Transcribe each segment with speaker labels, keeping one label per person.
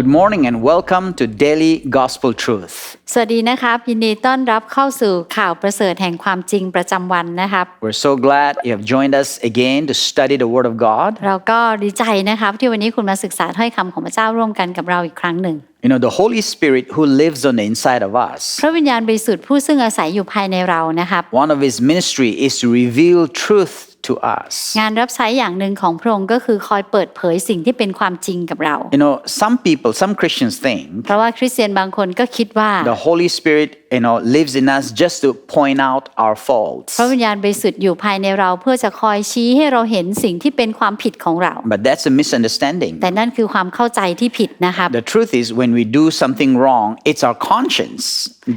Speaker 1: Good morning and welcome to Daily Gospel Truth.
Speaker 2: สวัสดีนะครับ ยินดีต้อนรับเข้าสู่ข่าวประเสริฐแห่งความจริงประจำวันนะครับ
Speaker 1: We're so glad you have joined us again to study the Word of God.
Speaker 2: เราก็ดีใจนะครับ ที่วันนี้คุณมาศึกษาถ้อยคำของพระเจ้าร่วมกันกับเราอีกครั้งหนึ่ง
Speaker 1: You know, the Holy Spirit who lives on the inside of us,
Speaker 2: พระวิญญาณบริสุทธิ์ผู้ซึ่งอาศัยอยู่ภายในเรานะครับ
Speaker 1: one of his ministry is to reveal truth to us.
Speaker 2: งานรับใช้อย่างหนึ่งของพระองค์ก็คือคอยเปิดเผยสิ่งที่เป็นความจริงกับเรา
Speaker 1: You know, some people, some Christians think
Speaker 2: เพราะว่าคริสเตียนบางคนก็คิดว่า
Speaker 1: the Holy Spirit, you know, lives in us just to point out our faults.
Speaker 2: พระวิญญาณบริสุทธิ์อยู่ภายในเราเพื่อจะคอยชี้ให้เราเห็นสิ่งที่เป็นความผิดของเรา
Speaker 1: But that's a misunderstanding.
Speaker 2: แต่นั่นคือความเข้าใจที่ผิดนะครับ
Speaker 1: The truth is, when we do something wrong, it's our conscience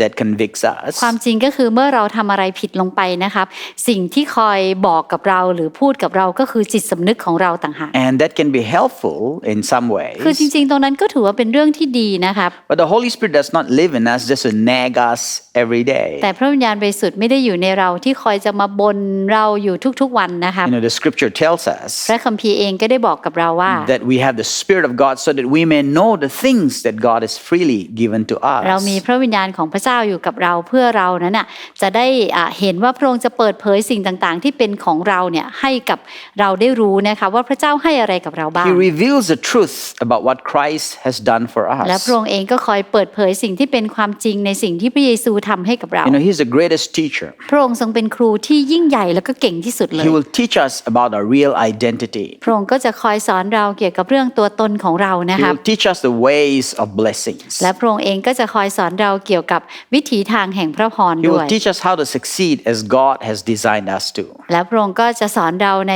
Speaker 1: that convicts us.
Speaker 2: ความจริงก็คือเมื่อเราทำอะไรผิดลงไปนะครับ สิ่งที่คอยบอกกับเราหรือพูดกับเราก็คือจิตสำนึกของเราต่างหาก
Speaker 1: And that can be helpful in some ways.
Speaker 2: คือจริงๆ ตรงนั้นก็ถือว่าเป็นเรื่องที่ดีนะครับ
Speaker 1: But the Holy Spirit does not live in us just to nag us every day.
Speaker 2: แต่พระวิญญาณบริสุทธิ์ไม่ได้อยู่ในเราที่คอยจะมาบนเราอยู่ทุกๆวันนะครับ
Speaker 1: You know, the scripture tells us
Speaker 2: พระคัมภีร์เองก็ได้บอกกับเราว่า
Speaker 1: that we have the Spirit of God so that we may know the things that God has freely given to
Speaker 2: เรา
Speaker 1: us.
Speaker 2: มีพระวิญญาณของพระเจ้าอยู่กับเราเพื่อเรานั้นน่ะจะได้อ่าเห็นว่าพระองค์จะเปิดเผยสิ่งต่างๆ ที่เป็นของเราเนี่ยให้กับเราได้รู้นะคะว่าพระเจ้าให้อะไรกับเราบ้าง
Speaker 1: He reveals the truth about what Christ has done for
Speaker 2: และ
Speaker 1: us.
Speaker 2: พระองค์เองก็คอยเปิดเผยสิ่งที่เป็นความจริงในสิ่งที่พระเยซูทำให้กับเรา
Speaker 1: You know, He's the greatest teacher.
Speaker 2: พระองค์ทรงเป็นครูที่ยิ่งใหญ่แล้วก็เก่งที่สุดเลย
Speaker 1: He will teach us about our real identity.
Speaker 2: พระองค์ก็จะคอยสอนเราเกี่ยวกับเรื่องตัวตนของเรานะ
Speaker 1: He
Speaker 2: ครับ
Speaker 1: will teach us the ways of blessings.
Speaker 2: และพระองค์เองก็จะคอยสอนเราเกี่ยวกับวิถีทางแห่งพระพร
Speaker 1: He
Speaker 2: ด้ว
Speaker 1: will
Speaker 2: ย
Speaker 1: teach us how to succeed as God has designed us to.
Speaker 2: และพระองค์ก็จะสอนเราใน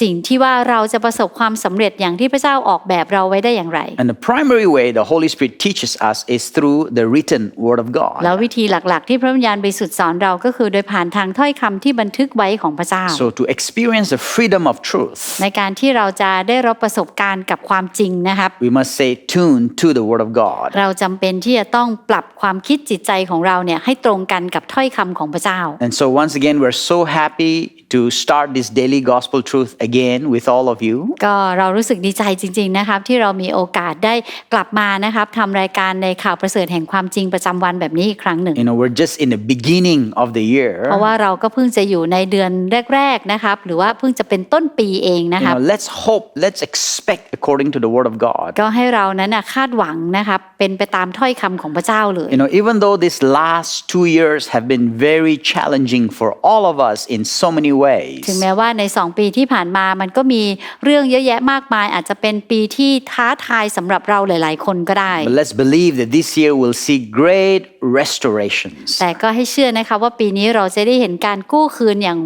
Speaker 2: สิ่งที่ว่าเราจะประสบความสำเร็จอย่างที่พระเจ้าออกแบบเราไว้ได้อย่างไร
Speaker 1: And the primary way the Holy Spirit teaches us is through the written Word of
Speaker 2: แล้ว
Speaker 1: God.
Speaker 2: วิธีหลักๆ ที่พระวิญญาณบริสุทธิ์สอนเราก็คือโดยผ่านทางถ้อยคำที่บันทึกไว้ของพระเจ้า
Speaker 1: So, to experience the freedom of truth,
Speaker 2: ในการที่เราจะได้รับประสบการณ์กับความจริงนะครับ
Speaker 1: we must stay tuned to the Word of God.
Speaker 2: เราจำเป็นที่จะต้องปรับความคิดจิตใจของเราเนี่ยให้ตรงกันกับถ้อยคำของพระเจ้า
Speaker 1: And so, once again, we're so happy to start this daily gospel truth again with all of you.
Speaker 2: ก็เรารู้สึกดีใจจริง ๆ นะครับ ที่เรามีโอกาสได้กลับมานะครับทำรายการในข่าวประเสริฐแห่งความจริงประจำวันแบบนี้อีกครั้งหนึ่ง
Speaker 1: You know, we're just in the beginning of the year.
Speaker 2: เพราะว่าเราก็เพิ่งจะอยู่ในเดือนแรกๆนะครับ หรือว่าเพิ่งจะเป็นต้นปีเองนะ
Speaker 1: You
Speaker 2: ครับ
Speaker 1: know, let's hope, let's expect according to the Word of God.
Speaker 2: ก็ให้เรานั้นนะคาดหวังนะครับเป็นไปตามถ้อยคำของพระเจ้าเลย
Speaker 1: You know, even though these last two years have been very challenging for all of us in so many ways,
Speaker 2: ถึงแม้ว่าใน 2 ปีที่ผ่านมามันก็มีเรื่องเยอะแยะมากมาย อาจจะเป็นปีที่ท้าทายสำหรับเราหลาย ๆ คนก็ได้
Speaker 1: but let's believe that this year we'll see great restorations.
Speaker 2: แต่ก็ให้เชื่อนะคะว่าปีนี้เราจะได้เห็นการกู้คืนอย่าง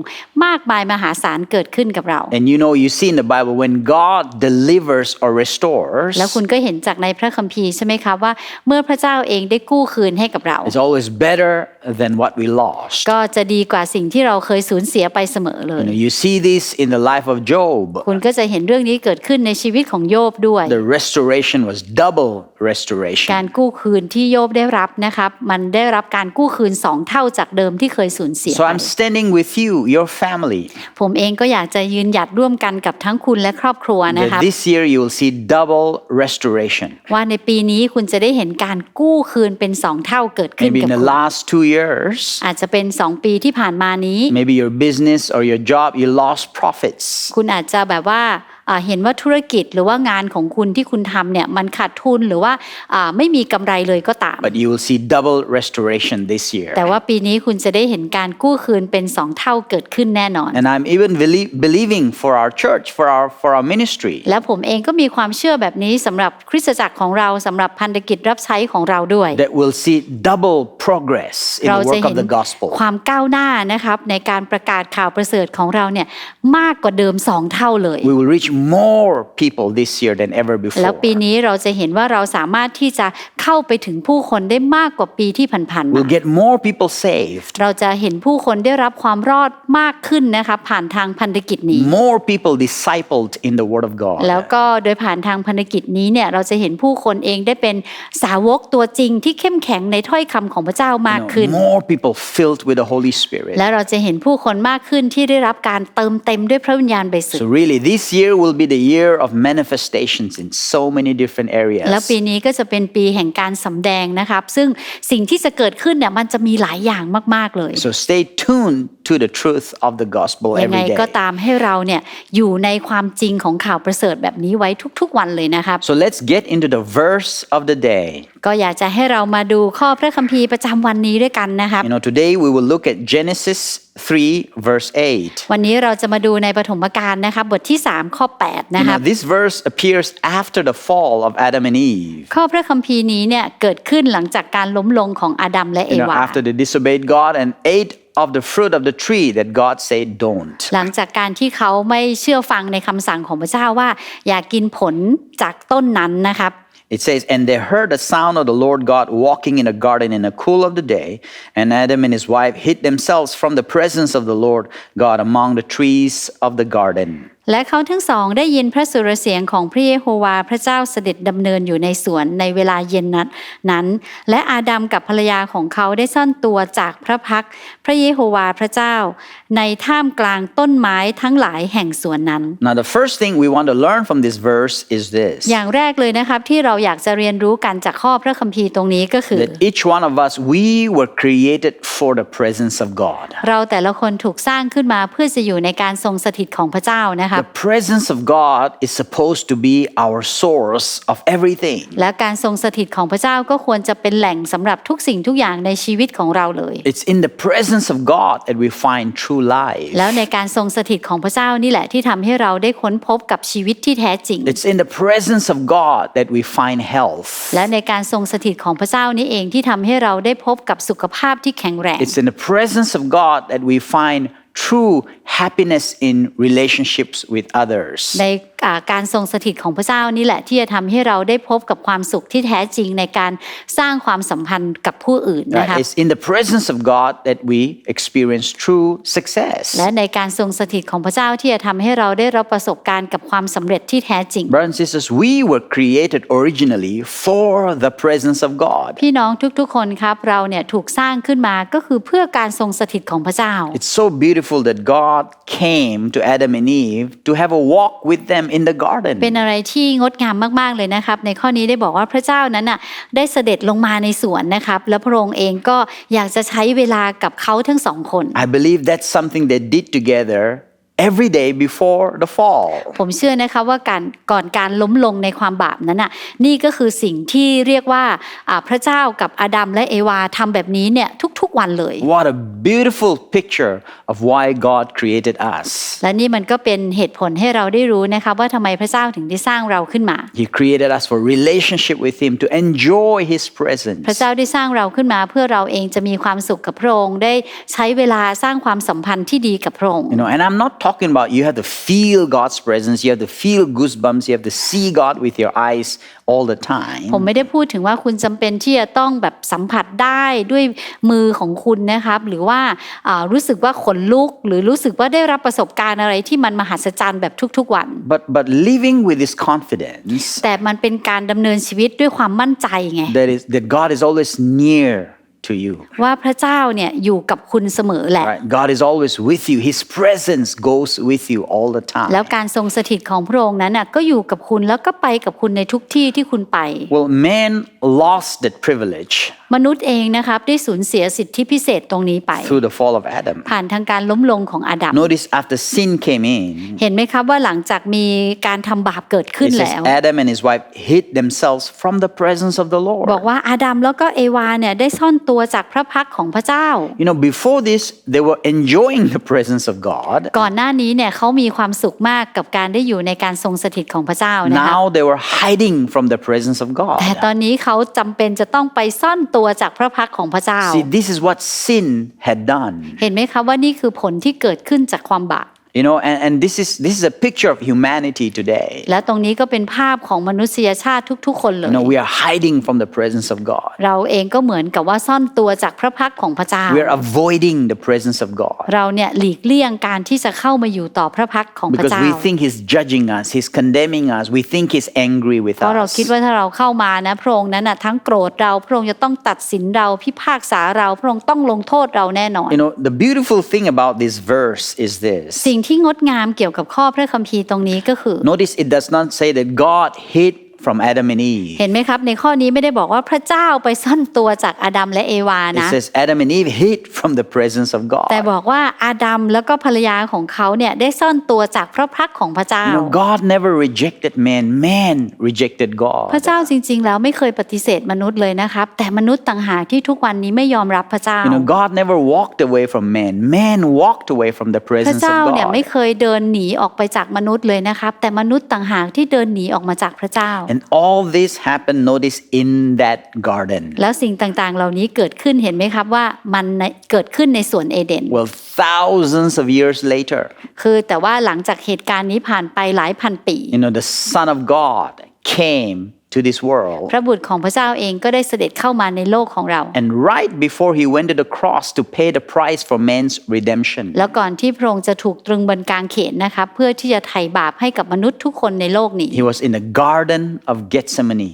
Speaker 2: มากมายมหาศาลเกิดขึ้นกับเรา
Speaker 1: And you know, you see in the Bible when God delivers or restores,
Speaker 2: แล้วคุณก็เห็นจากในพระคัมภีร์ใช่ไหมคะว่าเมื่อพระเจ้าเองได้กู้คืนให้กับเรา
Speaker 1: it's always better than what we lost.
Speaker 2: ก็จะดีกว่าสิ่งที่เราเคยสูญเสียไปเสมอเลย
Speaker 1: You know, you see this in the life of Job.
Speaker 2: คุณก็จะเห็นเรื่องนี้เกิดขึ้นในชีวิตของโยบด้วย
Speaker 1: The restoration was double
Speaker 2: กา
Speaker 1: restoration.
Speaker 2: รกู้คืนที่โยบได้รับนะครับมันได้รับการกู้คืนสองเท่าจากเดิมที่เคยสูญเสีย
Speaker 1: So
Speaker 2: ไป
Speaker 1: I'm standing with you, your family,
Speaker 2: ผมเองก็อยากจะยืนหยัดร่วมกันกับทั้งคุณและครอบครัวนะ
Speaker 1: that
Speaker 2: ครับ
Speaker 1: this year you will see double restoration.
Speaker 2: ว่าในปีนี้คุณจะได้เห็นการกู้คืนเป็นสองเท่าเกิดขึ้น
Speaker 1: Maybe
Speaker 2: กับ
Speaker 1: in
Speaker 2: คุ
Speaker 1: the
Speaker 2: ณ
Speaker 1: last two years,
Speaker 2: อาจจะเป็นสองปีที่ผ่านมานี้
Speaker 1: maybe your business or your job, you lost profits.
Speaker 2: คุณอาจจะแบบว่าอ่า เห็นว่าธุรกิจหรือว่างานของคุณที่คุณทำเนี่ยมันขาดทุนหรือว่าอ่าไม่มีกำไรเลยก็ตาม
Speaker 1: But you will see double restoration this year.
Speaker 2: แต่ว่าปีนี้คุณจะได้เห็นการกู้คืนเป็นสองเท่าเกิดขึ้นแน่นอน
Speaker 1: And I'm even belie- believing for our church, for our for our ministry,
Speaker 2: และผมเองก็มีความเชื่อแบบนี้สำหรับคริสตจักรของเราสำหรับพันธกิจรับใช้ของเราด้วย
Speaker 1: that we'll see double progress in
Speaker 2: เรา
Speaker 1: the
Speaker 2: จะ
Speaker 1: work
Speaker 2: เห็
Speaker 1: of
Speaker 2: น
Speaker 1: the gospel.
Speaker 2: ความก้าวหน้านะครับในการประกาศข่าวประเสริฐของเราเนี่ยมากกว่าเดิมสองเท่าเลย
Speaker 1: We will reach more people this year than ever
Speaker 2: แล้ว
Speaker 1: before.
Speaker 2: ปีนี้เราจะเห็นว่าเราสามารถที่จะเข้าไปถึงผู้คนได้มากกว่าปีที่ผ่านๆมา
Speaker 1: We'll get more people saved,
Speaker 2: เราจะเห็นผู้คนได้รับความรอดมากขึ้นนะคะผ่านทางพันธกิจนี้
Speaker 1: more people discipled in the Word of
Speaker 2: แล้ว
Speaker 1: God,
Speaker 2: ก็โดยผ่านทางพันธกิจนี้เนี่ยเราจะเห็นผู้คนเองได้เป็นสาวกตัวจริงที่เข้มแข็งในถ้อยคำของพระเจ้ามาก
Speaker 1: You know,
Speaker 2: ขึ้น
Speaker 1: more people filled with the Holy Spirit.
Speaker 2: และเราจะเห็นผู้คนมากขึ้นที่ได้รับการเติมเต็มด้วยพระวิญญาณบริสุท
Speaker 1: So
Speaker 2: ธิ์
Speaker 1: really, this year will be the year of manifestations in so many different
Speaker 2: แล้ว
Speaker 1: areas.
Speaker 2: ปีนี้ก็จะเป็นปีแห่งการสำแดงนะครับ ซึ่งสิ่งที่จะเกิดขึ้นเนี่ยมันจะมีหลายอย่างมาก ๆ เลย
Speaker 1: So stay tuned to the truth of the gospel
Speaker 2: ยังไง
Speaker 1: every
Speaker 2: ก็
Speaker 1: day.
Speaker 2: ตามให้เราเนี่ยอยู่ในความจริงของข่าวประเสริฐแบบนี้ไว้ทุกๆวันเลยนะครับ
Speaker 1: So let's get into the verse of the day.
Speaker 2: ก็อยากจะให้เรามาดูข้อพระคัมภีร์ประจำวันนี้ด้วยกันนะครับ
Speaker 1: You know, today we will look at Genesis 3, verse 8.
Speaker 2: วันนี้เราจะมาดูในปฐมกาลนะครับบทที่ 3 ข้อ 8 นะ
Speaker 1: You
Speaker 2: ครับ
Speaker 1: know, this verse appears after the fall of Adam and Eve.
Speaker 2: ข้อพระคัมภีร์นี้เนี่ยเกิดขึ้นหลังจากการล้มลงของอาดัมและเอ
Speaker 1: You know,
Speaker 2: วา
Speaker 1: after they disobeyed God and ate of the fruit of the tree that God said don't.
Speaker 2: หลังจากการที่เขาไม่เชื่อฟังในคำสั่งของพระเจ้าว่า อย่ากกินผลจากต้นนั้นนะครับ
Speaker 1: It says, And they heard the sound of the Lord God walking in a garden in the cool of the day. And Adam and his wife hid themselves from the presence of the Lord God among the trees of the garden.
Speaker 2: และเขาทั้งสองได้ยินพระสุรเสียงของพระเยโฮวาห์พระเจ้าเสด็จดำเนินอยู่ในสวนในเวลาเย็นนั้นนั้น และอาดัมกับภรรยาของเขาได้ซ่อนตัวจากพระพักตร์พระเยโฮวาห์พระเจ้า ในท่ามกลางต้นไม้ทั้งหลายแห่งสวนนั้น
Speaker 1: Now, the first thing we want to learn from this verse is this
Speaker 2: อย่างแรกเลยนะครับที่เราอยากจะเรียนรู้กันจากข้อพระคัมภีร์ตรงนี้ก็คือ
Speaker 1: that each one of us, we were created for the presence of God.
Speaker 2: เราแต่ละคนถูกสร้างขึ้นมาเพื่อจะอยู่ในการทรงสถิตของพระเจ้านะครับ
Speaker 1: The presence of God is supposed to be our source of everything.
Speaker 2: และการทรงสถิตของพระเจ้าก็ควรจะเป็นแหล่งสำหรับทุกสิ่งทุกอย่างในชีวิตของเราเลย
Speaker 1: It's in the presence of God that we find true life.
Speaker 2: แล้วในการทรงสถิตของพระเจ้านี่แหละที่ทำให้เราได้ค้นพบกับชีวิตที่แท้จริง
Speaker 1: It's in the presence of God that we find health.
Speaker 2: และในการทรงสถิตของพระเจ้านี่เองที่ทำให้เราได้พบกับสุขภาพที่แข็งแรง
Speaker 1: It's in the presence of God that we find true happiness in relationships with others.
Speaker 2: การทรงสถิตของพระเจ้านี่แหละที่จะทำให้เราได้พบกับความสุขที่แท้จริงในการสร้างความสัมพันธ์กับผู้อื่น
Speaker 1: Right?
Speaker 2: นะครับ
Speaker 1: It's in the presence of God that we experience true success.
Speaker 2: และในการทรงสถิตของพระเจ้าที่จะทำให้เราได้รับประสบการณ์กับความสำเร็จที่แท้จริง
Speaker 1: Brothers and sisters, we were created originally for the presence of God.
Speaker 2: พี่น้องทุกๆคนครับเราเนี่ยถูกสร้างขึ้นมาก็คือเพื่อการทรงสถิตของพระเจ้า
Speaker 1: It's so beautiful that God came to Adam and Eve to have a walk with them in the garden.
Speaker 2: เป็นอะไรที่งดงามมากๆเลยนะครับ ในข้อนี้ได้บอกว่าพระเจ้านั้นน่ะได้เสด็จลงมาในสวนนะครับ แล้วพระองค์เองก็อยากจะใช้เวลากับเขาทั้งสองคน
Speaker 1: I believe that's something they did together every day before the fall.
Speaker 2: ผมเชื่อนะคะว่าการก่อนการล้มลงในความบาปนั้นน่ะนี่ก็คือสิ่งที่เรียกว่าอ่าพระเจ้ากับอาดัมและเอวาทำแบบนี้เนี่ยทุกๆวันเลย
Speaker 1: What a beautiful picture of why God created us.
Speaker 2: และนี่มันก็เป็นเหตุผลให้เราได้รู้นะคะว่าทำไมพระเจ้าถึงได้สร้างเราขึ้นมา
Speaker 1: He created us for relationship with Him to enjoy His
Speaker 2: พระ
Speaker 1: presence.
Speaker 2: เจ้าได้สร้างเราขึ้นมาเพื่อเราเองจะมีความสุขกับพระองค์ได้ใช้เวลาสร้างความสัมพันธ์ที่ดีกับพระองค์
Speaker 1: You know, and I'm not talking about you have to feel God's presence, you have to feel goosebumps, you have to see God with your eyes all the time.
Speaker 2: ผมไม่ได้พูดถึงว่าคุณจำเป็นที่จะต้องแบบสัมผัสได้ด้วยมือของคุณนะครับ หรือว่าอ่ารู้สึกว่าขนลุกหรือรู้สึกว่าได้รับประสบการณ์อะไรที่มันมหัศจรรย์แบบทุกๆวัน
Speaker 1: But but living with this confidence
Speaker 2: แต่มันเป็นการดำเนินชีวิตด้วยความมั่นใจไง
Speaker 1: that is that God is always near to you.
Speaker 2: ว่าพระเจ้าเนี่ยอยู่กับคุณเสมอแหละ
Speaker 1: Right? God is always with you. His presence goes with you all the
Speaker 2: แล้ว
Speaker 1: time.
Speaker 2: การทรงสถิตของพระองค์นั้นน่ะก็อยู่กับคุณแล้วก็ไปกับคุณในทุกที่ที่คุณไป
Speaker 1: Well, man lost that privilege
Speaker 2: มนุษย์เองนะครับได้สูญเสียสิทธิพิเศษตรงนี้ไป
Speaker 1: through the fall of Adam.
Speaker 2: ผ่านทางการล้มลงของอาดัม
Speaker 1: Notice after sin came in,
Speaker 2: เห็นไหมครับว่าหลังจากมีการทำบาปเกิดขึ้น
Speaker 1: it
Speaker 2: แล้ว
Speaker 1: says Adam and his wife hid themselves from the presence of the
Speaker 2: บอก
Speaker 1: Lord.
Speaker 2: ว่าอาดัมแล้วก็เอวาเนี่ยได้ซ่อนตัวจากพระพักตร์ของพระเจ้า
Speaker 1: You know, before this, they were enjoying the presence of God.
Speaker 2: ก่อนหน้านี้เนี่ยเขามีความสุขมากกับการได้อยู่ในการทรงสถิตของพระเจ้านะคะ
Speaker 1: Now they were hiding from the presence of
Speaker 2: แต่
Speaker 1: God.
Speaker 2: ตอนนี้เขาจำเป็นจะต้องไปซ่อนตัวจากพระพักตร์ของพระเจ้า
Speaker 1: See, this is what sin had done.
Speaker 2: เห็นไหมคะว่านี่คือผลที่เกิดขึ้นจากความบาป
Speaker 1: You know, and, and this is this is a picture of humanity today.
Speaker 2: และตรงนี้ก็เป็นภาพของมนุษยชาติทุก ๆ คนเล
Speaker 1: You
Speaker 2: ย
Speaker 1: know, we are hiding from the presence of God.
Speaker 2: เราเองก็เหมือนกับว่าซ่อนตัวจากพระพักตร์ของพระเจ้า
Speaker 1: We are avoiding the presence of God
Speaker 2: เราเนี่ยหลีกเลี่ยงการที่จะเข้ามาอยู่ต่อพระพักตร์ของพระ
Speaker 1: because
Speaker 2: เจ้า
Speaker 1: we think He's judging us, He's condemning us, we think He's angry with
Speaker 2: เพราะเรา
Speaker 1: us.
Speaker 2: คิดว่าถ้าเราเข้ามานะพระองค์นั้นนะทั้งโกรธเราพระองค์จะต้องตัดสินเราพิพากษาเราพระองค์ต้องลงโทษเราแน่นอน
Speaker 1: You know, the beautiful thing about this verse is this
Speaker 2: สิ่ง ที่งดงามเกี่ยวกับข้อพระคัมภีร์ตรงนี้ก็คือ
Speaker 1: notice it does not say that God hid from Adam and Eve.
Speaker 2: เห็นไหมครับในข้อนี้ไม่ได้บอกว่าพระเจ้าไปซ่อนตัวจากอาดัมและเอวา
Speaker 1: It
Speaker 2: นะ
Speaker 1: says Adam and Eve hid from the presence of
Speaker 2: แต่
Speaker 1: God.
Speaker 2: บอกว่าอาดัมแล้วก็ภรรยาของเขาเนี่ยได้ซ่อนตัวจากพระพักตร์ของพระเจ้า
Speaker 1: You know, God never rejected man, man rejected
Speaker 2: พระ
Speaker 1: God.
Speaker 2: เจ้าจริง ๆ แล้วไม่เคยปฏิเสธมนุษย์เลยนะครับ แต่มนุษย์ต่างหากที่ทุกวันนี้ไม่ยอมรับพระเจ้า
Speaker 1: You know, God never walked away from man. Man walked away from the
Speaker 2: พระ
Speaker 1: presence
Speaker 2: เจ้า
Speaker 1: of
Speaker 2: เนี่ยไม่
Speaker 1: God.
Speaker 2: เคยเดินหนีออกไปจากมนุษย์เลยนะครับแต่มนุษย์ต่างหากที่เดินหนีออกมาจากพระเจ้า
Speaker 1: And all this happened, notice, in that garden.
Speaker 2: แล้วสิ่งต่างๆ เหล่านี้เกิดขึ้นเห็นไหมครับว่ามันในเกิดขึ้นในสวนเอเดน
Speaker 1: Well, thousands of years later,
Speaker 2: คือแต่ว่าหลังจากเหตุการณ์นี้ผ่านไปหลายพันปี
Speaker 1: you know, the Son of God came to this world.
Speaker 2: พระบุตรของพระเจ้าเองก็ได้เสด็จเข้ามาในโลกของเรา
Speaker 1: And right before he went to the cross to pay the price for man's redemption,
Speaker 2: แล้วก่อนที่พระองค์จะถูกตรึงบนกางเขนนะครับเพื่อที่จะไถ่บาปให้กับมนุษย์ทุกคนในโลกนี้
Speaker 1: he was in the Garden of Gethsemane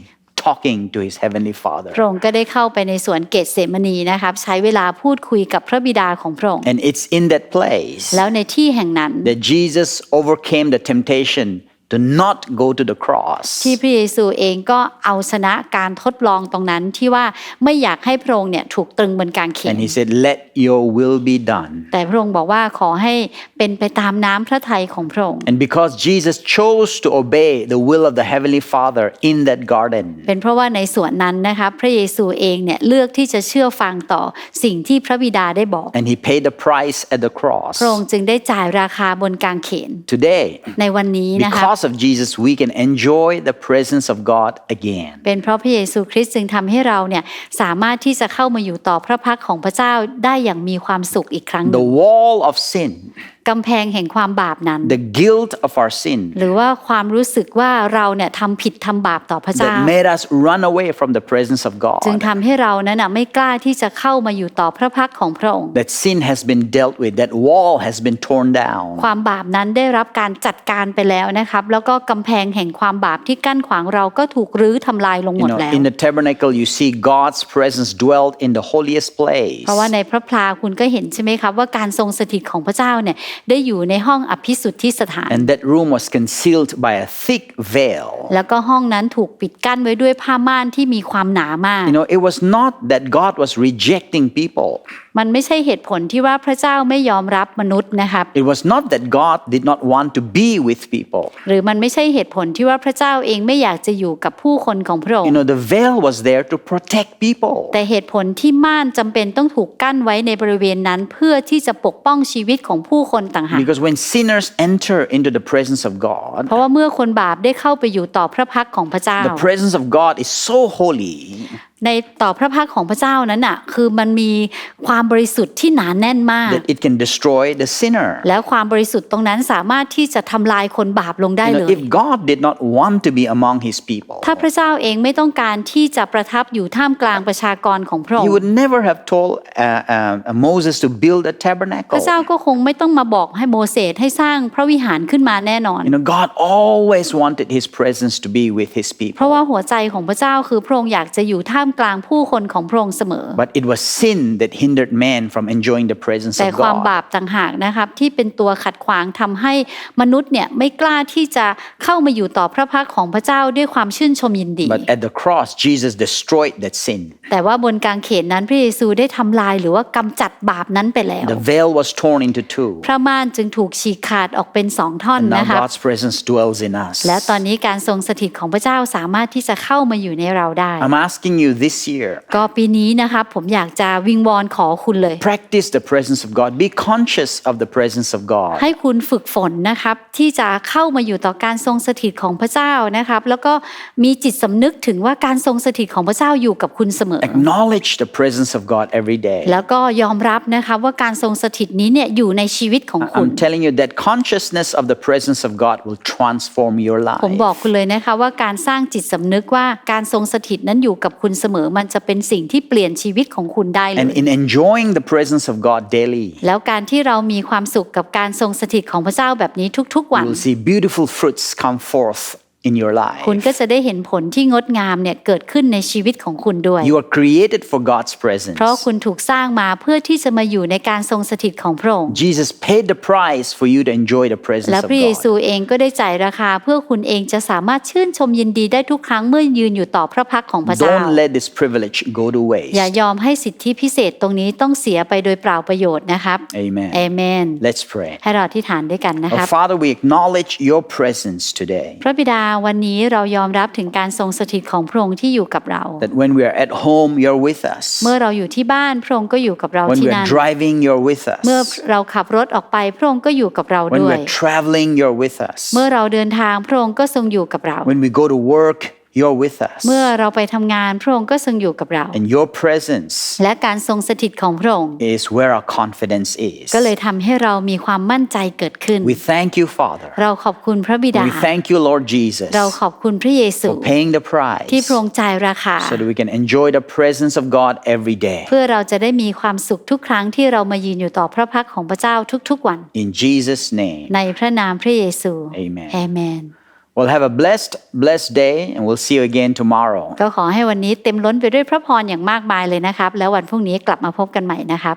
Speaker 1: talking to his heavenly Father.
Speaker 2: พระองค์ก็ได้เข้าไปในสวนเกตเสมณีนะครับใช้เวลาพูดคุยกับพระบิดาของพระองค์
Speaker 1: And it's in that place
Speaker 2: แล้วในที่แห่งนั้น
Speaker 1: that Jesus overcame the temptation to not go to the cross.
Speaker 2: ที่พระเยซูเองก็เอาชนะการทดลองตรงนั้นที่ว่าไม่อยากให้พระองค์เนี่ยถูกตรึงบนกางเขน
Speaker 1: And he said, Let your will be done.
Speaker 2: แต่พระองค์บอกว่าขอให้เป็นไปตามน้ำพระทัยของพระองค์
Speaker 1: And because Jesus chose to obey the will of the Heavenly Father in that garden,
Speaker 2: เป็นเพราะว่าในส่วนนั้นนะคะพระเยซูเองเนี่ยเลือกที่จะเชื่อฟังต่อสิ่งที่พระบิดาได้บอก
Speaker 1: and he paid the price at the cross.
Speaker 2: พระองค์จึงได้จ่ายราคาบนกางเขน
Speaker 1: Today,
Speaker 2: ในวันนี้นะคะ
Speaker 1: because of Jesus, we can enjoy the presence of God again.
Speaker 2: เป็นเพราะพระเยซูคริสต์จึงทำให้เราเนี่ยสามารถที่จะเข้ามาอยู่ต่อพระพักของพระเจ้าได้อย่างมีความสุขอีกครั้งหนึ่
Speaker 1: The
Speaker 2: ง
Speaker 1: wall of sin,
Speaker 2: กำแพงแห่งความบาปนั้น
Speaker 1: the guilt of our sin
Speaker 2: หรือว่าความรู้สึกว่าเราเนี่ยทำผิดทำบาปต่อพระเจ้า
Speaker 1: that made us run away from the presence of
Speaker 2: จึง
Speaker 1: God.
Speaker 2: ทำให้เรานั้นนะไม่กล้าที่จะเข้ามาอยู่ต่อพระพักของพระองค์
Speaker 1: That sin has been dealt with, that wall has been torn down.
Speaker 2: ความบาปนั้นได้รับการจัดการไปแล้วนะครับ แล้วก็กำแพงแห่งความบาปที่กั้นขวางเราก็ถูกรื้อทำลายลงหม
Speaker 1: You
Speaker 2: ด
Speaker 1: know,
Speaker 2: แล้ว
Speaker 1: in the tabernacle, you see God's presence dwelt in the holiest place.
Speaker 2: เพราะว่าในพระพลาคุณก็เห็นใช่ไหมครับว่าการทรงสถิตของพระเจ้าเนี่ยได้อยู่ในห้องอภิสุทธิสถาน
Speaker 1: And that room was concealed by a thick veil.
Speaker 2: แล้วก็ห้องนั้นถูกปิดกั้นไว้ด้วยผ้าม่านที่มีความหนามาก
Speaker 1: You know, it was not that God was rejecting people.
Speaker 2: มันไม่ใช่เหตุผลที่ว่าพระเจ้าไม่ยอมรับมนุษย์นะครับ
Speaker 1: It was not that God did not want to be with people.
Speaker 2: หรือมันไม่ใช่เหตุผลที่ว่าพระเจ้าเองไม่อยากจะอยู่กับผู้คนของพระอง
Speaker 1: You
Speaker 2: ค์
Speaker 1: know, the veil was there to protect people.
Speaker 2: แต่เหตุผลที่ม่านจำเป็นต้องถูกกั้นไว้ในบริเวณนั้นเพื่อที่จะปกป้องชีวิตของผู้คนต่างหาก
Speaker 1: Because when sinners enter into the presence of God,
Speaker 2: เพราะว่าเมื่อคนบาปได้เข้าไปอยู่ต่อพระพักของพระเจ้า
Speaker 1: the presence of God is so holy
Speaker 2: ในต่อพระพักของพระเจ้านั้นน่ะคือมันมีความบริสุทธิ์ที่หนาแน่นมาก
Speaker 1: that it can destroy the sinner.
Speaker 2: แล้วความบริสุทธิ์ตรงนั้นสามารถที่จะทำลายคนบาปลงได้
Speaker 1: You
Speaker 2: เล
Speaker 1: know,
Speaker 2: ย
Speaker 1: if God did not want to be among his people,
Speaker 2: ถ้าพระเจ้าเองไม่ต้องการที่จะประทับอยู่ท่ามกลางประชากรของพระอง
Speaker 1: he
Speaker 2: ค์
Speaker 1: would never have told uh, uh, Moses to build a
Speaker 2: พ
Speaker 1: tabernacle.
Speaker 2: ระเจ้าก็คงไม่ต้องมาบอกให้โมเสสให้สร้างพระวิหารขึ้นมาแน่นอน
Speaker 1: You know, God always wanted his presence to be with his
Speaker 2: เพราะ
Speaker 1: people.
Speaker 2: ว่าหัวใจของพระเจ้าคือพระองค์อยากจะอยู่ท่ามกลางผู้คนของพระองค์เสมอ
Speaker 1: But it was sin that hindered man from enjoying the presence
Speaker 2: แต่
Speaker 1: of
Speaker 2: ความ
Speaker 1: God.
Speaker 2: บาปต่างหากนะครับที่เป็นตัวขัดขวางทำให้มนุษย์เนี่ยไม่กล้าที่จะเข้ามาอยู่ต่อพระพักของพระเจ้าด้วยความชื่นชมยินดี
Speaker 1: But at the cross, Jesus destroyed that sin.
Speaker 2: แต่ว่าบนกางเขนนั้นพระเยซูได้ทำลายหรือว่ากำจัดบาปนั้นไปแล้ว
Speaker 1: The veil was torn into two.
Speaker 2: พระม่านจึงถูกฉีกขาดออกเป็นสองท่อน
Speaker 1: And now
Speaker 2: นะครับ
Speaker 1: God's presence dwells in us.
Speaker 2: และตอนนี้การทรงสถิตของพระเจ้าสามารถที่จะเข้ามาอยู่ในเราได้
Speaker 1: I'm asking you this year
Speaker 2: ก็ปีนี้นะครับผมอยากจะวิงวอนขอคุณเลย
Speaker 1: practice the presence of God. Be conscious of the presence of God.
Speaker 2: ให้คุณฝึกฝนนะครับที่จะเข้ามาอยู่ต่อการทรงสถิตของพระเจ้านะครับ แล้วก็มีจิตสำนึกถึงว่าการทรงสถิตของพระเจ้าอยู่กับคุณเสมอ
Speaker 1: Acknowledge the presence of God every day.
Speaker 2: แล้วก็ยอมรับนะครับว่าการทรงสถิตนี้เนี่ยอยู่ในชีวิตของคุณ
Speaker 1: I'm telling you that consciousness of the presence of God will transform your
Speaker 2: ผมบอก
Speaker 1: life.
Speaker 2: คุณเลยนะคะว่าการสร้างจิตสำนึกว่าการทรงสถิตนั้นอยู่กับคุณเสมอมันจะเป็นสิ่งที่เปลี่ยนชีวิตของคุณได้เล
Speaker 1: And
Speaker 2: ย
Speaker 1: in enjoying the presence of God daily,
Speaker 2: แล้วการที่เรามีความสุขกับการทรงสถิตของพระเจ้าแบบนี้ทุกๆวั
Speaker 1: you
Speaker 2: น
Speaker 1: will see beautiful fruits come forth in your life.
Speaker 2: คุณก็จะได้เห็นผลที่งดงามเนี่ยเกิดขึ้นในชีวิตของคุณด้วย
Speaker 1: You are created for God's presence.
Speaker 2: เพราะคุณถูกสร้างมาเพื่อที่จะมาอยู่ในการทรงสถิตของพระองค์
Speaker 1: Jesus paid the price for you to enjoy the presence
Speaker 2: และ
Speaker 1: of
Speaker 2: พระเย
Speaker 1: God.
Speaker 2: ซูเองก็ได้จ่ายราคาเพื่อคุณเองจะสามารถชื่นชมยินดีได้ทุกครั้งเมื่อยืนอยู่ต่อพระพักตร์ของพระเจ้า
Speaker 1: Don't let this privilege go to
Speaker 2: อย่า
Speaker 1: waste.
Speaker 2: ยอมให้สิทธิพิเศษตรงนี้ต้องเสียไปโดยเปล่าประโยชน์นะครับ
Speaker 1: Amen.
Speaker 2: เอเมน
Speaker 1: Let's pray.
Speaker 2: ให้เราอธิษฐานด้วยกันนะค
Speaker 1: Oh,
Speaker 2: รับ
Speaker 1: Father, we acknowledge your presence today.
Speaker 2: พระบิดาวันนี้เรายอมรับถึงการทรงสถิตของพระองค์ที่อยู่กับเรา
Speaker 1: That when we are at home, you're with us.
Speaker 2: เมื่อเราอยู่ที่บ้านพระองค์ก็อยู่กับเรา
Speaker 1: When
Speaker 2: ที่
Speaker 1: we
Speaker 2: นั่
Speaker 1: are
Speaker 2: น
Speaker 1: driving, you're with
Speaker 2: เมื่อ
Speaker 1: us.
Speaker 2: เราขับรถออกไปพระองค์ก็อยู่กับเรา
Speaker 1: When
Speaker 2: ด้วย
Speaker 1: we're traveling, you're with us.
Speaker 2: เมื่อเราเดินทางพระองค์ก็ทรงอยู่กับเรา
Speaker 1: When we go to work, you're with us.
Speaker 2: เมื่อเราไปทำงานพระองค์ก็ทรงอยู่กับเรา
Speaker 1: And your presence
Speaker 2: และการทรงสถิตของพระองค์
Speaker 1: is where our confidence is.
Speaker 2: ก็เลยทำให้เรามีความมั่นใจเกิดขึ้น
Speaker 1: We thank you, Father.
Speaker 2: เราขอบคุณพระบิดา
Speaker 1: We thank you, Lord Jesus,
Speaker 2: เราขอบคุณพระเยซู
Speaker 1: for paying the price
Speaker 2: ที่พระองค์จ่ายราคา
Speaker 1: so that we can enjoy the presence of God every day.
Speaker 2: เพื่อเราจะได้มีความสุขทุกครั้งที่เรามายืนอยู่ต่อพระพักตร์ของพระเจ้าทุกๆวัน
Speaker 1: In Jesus' name.
Speaker 2: ในพระนามพระเยซู
Speaker 1: Amen
Speaker 2: เอเมน
Speaker 1: Well, have a blessed, blessed day, and we'll see you again tomorrow.
Speaker 2: ก็ขอให้วันนี้เต็มล้นไปด้วยพระพรอย่างมากมายเลยนะครับ แล้ววันพรุ่งนี้กลับมาพบกันใหม่นะครับ